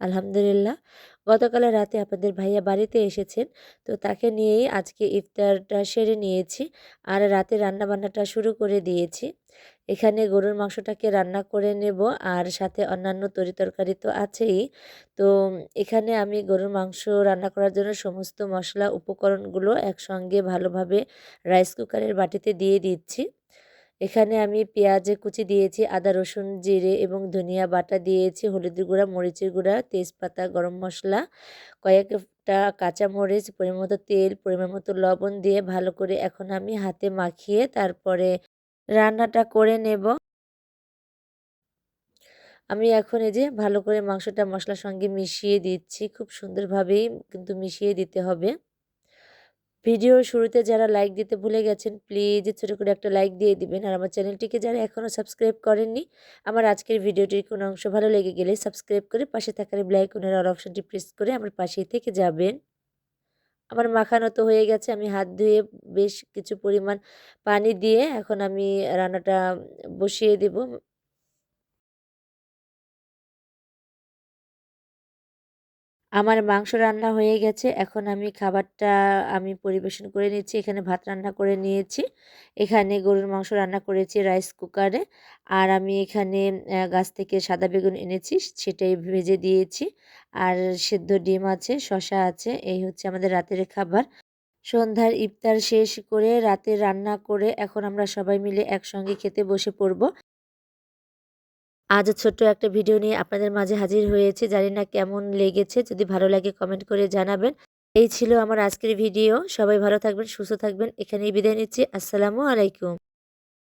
আলহামদুলিল্লাহ। গতকাল রাতে আপনাদের ভাইয়া বাড়িতে এসেছেন, তো তাকে নিয়েই আজকে ইফতারটা সেরে নিয়েছি আর রাতে রান্না বান্নাটা শুরু করে দিয়েছি। এখানে গরুর মাংসটাকে রান্না করে নেব আর সাথে অন্যান্য তরিতরকারি তো আছেই। তো এখানে আমি গরুর মাংস রান্না করার জন্য সমস্ত মশলা, উপকরণগুলো একসঙ্গে ভালোভাবে রাইস কুকারের বাটিতে দিয়ে দিচ্ছি। এখানে আমি পেঁয়াজে কুচি দিয়েছি, আদা, রসুন, জিরে এবং ধনিয়া বাটা দিয়েছি, হলুদের গুঁড়া, মরিচের গুঁড়া, তেজপাতা, গরম মশলা, কয়েকটা কাঁচামরিচ, পরিমাণ মতো তেল, পরিমাণ মতো লবণ দিয়ে ভালো করে এখন আমি হাতে মাখিয়ে তারপরে রান্নাটা করে নেব। আমি এখন এই যে ভালো করে মাংসটা মশলার সঙ্গে মিশিয়ে দিচ্ছি, খুব সুন্দরভাবেই কিন্তু মিশিয়ে দিতে হবে। ভিডিওর শুরুতে যারা লাইক দিতে ভুলে গেছেন প্লিজ ছোটো করে একটা লাইক দিয়ে দিবেন। আর আমার চ্যানেলটিকে যারা এখনও সাবস্ক্রাইব করেননি, আমার আজকের ভিডিওটির কোনো অংশ ভালো লেগে গেলে সাবস্ক্রাইব করে পাশে থাকার ব্লাইকনের অল অপশানটি প্রেস করে আমার পাশেই থেকে যাবেন। আমার মাখানো তো হয়ে গেছে, আমি হাত ধুয়ে বেশ কিছু পরিমাণ পানি দিয়ে এখন আমি রান্নাটা বসিয়ে দেব। আমার মাংস রান্না হয়ে গেছে, এখন আমি খাবারটা আমি পরিবেশন করে নিচ্ছি, এখানে ভাত রান্না করে নিয়েছি। এখানে গরুর মাংস রান্না করেছি রাইস কুকারে, আর আমি এখানে গাছ থেকে সাদা বেগুন এনেছি, সেটাই ভেজে দিয়েছি। আর সেদ্ধ ডিম আছে শশা আছে, এই হচ্ছে আমাদের রাতের খাবার। সন্ধ্যার ইফতার শেষ করে রাতে রান্না করে এখন আমরা সবাই মিলে একসঙ্গে খেতে বসে পড়ব। আজ ছোট্ট একটা ভিডিও নিয়ে আপনাদের মাঝে হাজির হয়েছে। জানি না কেমন লেগেছে, যদি ভালো লাগে কমেন্ট করে জানাবেন। এই ছিল আমার আজকের ভিডিও। সবাই ভালো থাকবেন, সুস্থ থাকবেন। এখানেই বিদায় নিচ্ছি। আসসালামু আলাইকুম।